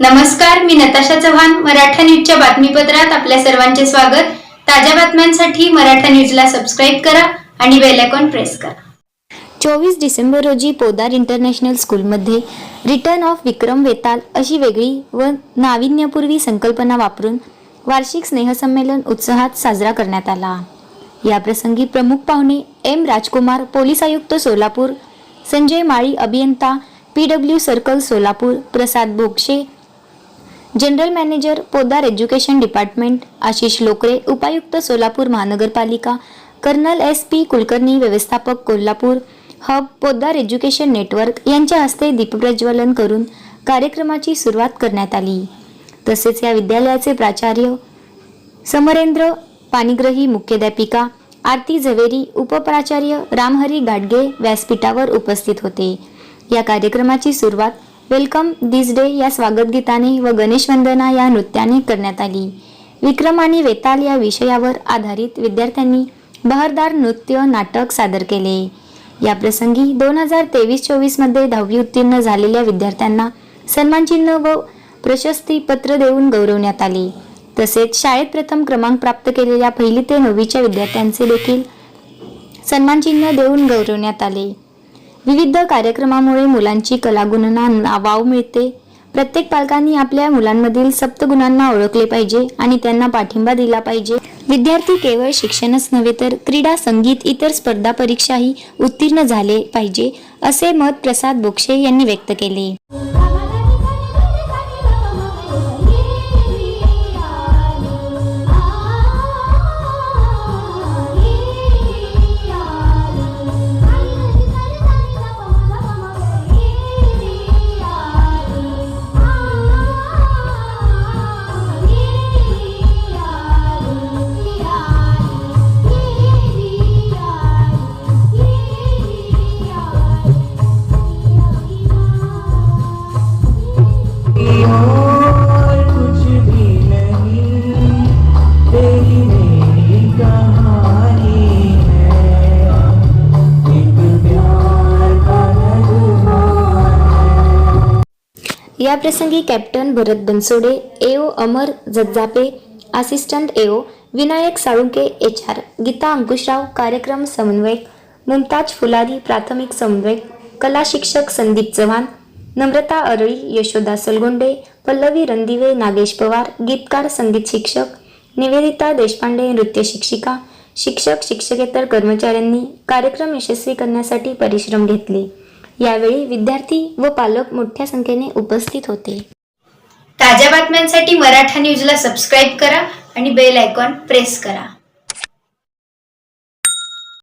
नमस्कार मी नताशा चव्हाण मराठा न्यूजच्या बातमीपत्रात आपल्या सर्वांचे स्वागत. ताज्या बातम्यांसाठी मराठा न्यूजला सबस्क्राईब करा आणि बेल आयकॉन प्रेस करा. चोवीस डिसेंबर रोजी पोदार इंटरनॅशनल स्कूलमध्ये रिटर्न ऑफ विक्रम वेताल अशी वेगळी व नाविन्यपूर्वी संकल्पना वापरून वार्षिक स्नेहसंमेलन उत्साहात साजरा करण्यात आला. याप्रसंगी प्रमुख पाहुणे एम राजकुमार पोलीस आयुक्त सोलापूर संजय माळी अभियंता P W circle Solapur Prasad Bokshe general manager Poddar education department Ashish Lokare उपायुक्त सोलापूर महानगरपालिका कर्नल एस पी कुलकर्णी व्यवस्थापक Kolhapur hub Poddar education network यांच्या हस्ते दीपप्रज्वलन करून कार्यक्रमाची सुरुवात करण्यात आली. तसेच या विद्यालयाचे प्राचार्य समरेंद्र पाणीग्रही मुख्याध्यापिका आरती झवेरी उपप्राचार्य रामहरी गाडगे व्यासपीठावर उपस्थित होते. या कार्यक्रमाची सुरुवात वेलकम दिस डे या स्वागत गीताने व गणेश वंदना या नृत्याने करण्यात आली. विक्रम आणि वेताल या विषयावर आधारित विद्यार्थ्यांनी बहरदार नृत्य नाटक सादर केले. या प्रसंगी दोन हजार तेवीस चोवीसमध्ये दहावी उत्तीर्ण झालेल्या विद्यार्थ्यांना सन्मानचिन्ह व प्रशस्तीपत्र देऊन गौरवण्यात आले. तसेच शाळेत प्रथम क्रमांक प्राप्त केलेल्या पहिली ते नववीच्या विद्यार्थ्यांचे देखील सन्मानचिन्ह देऊन गौरवण्यात आले. विविध कार्यक्रमामुळे मुलांची कलागुणांना वाव मिळते. प्रत्येक पालकांनी आपल्या मुलांमधील सप्तगुणांना ओळखले पाहिजे आणि त्यांना पाठिंबा दिला पाहिजे. विद्यार्थी केवळ शिक्षणच नव्हे तर क्रीडा संगीत इतर स्पर्धा परीक्षाही उत्तीर्ण झाले पाहिजे असे मत प्रसाद बोक्षे यांनी व्यक्त केले. या प्रसंगी captain Bharat Bansode AO Amar Jajjape assistant AO Vinayak Salunke H R Geeta Ankushrao कार्यक्रम समन्वयक मुमताज फुलारी प्राथमिक समन्वयक कला शिक्षक संदीप चव्हाण नम्रता अरळी यशोदा सलगोंडे पल्लवी रणदिवे नागेश पवार गीतकार संगीत शिक्षक निवेदिता देशपांडे नृत्य शिक्षिका शिक्षक शिक्षकेतर कर्मचाऱ्यांनी कार्यक्रम यशस्वी करण्यासाठी परिश्रम घेतले. यावेळी विद्यार्थी व पालक मोठ्या संख्येने उपस्थित होते. ताज्या बातम्यांसाठी मराठा न्यूजला सबस्क्राईब करा आणि बेल आयकॉन प्रेस करा.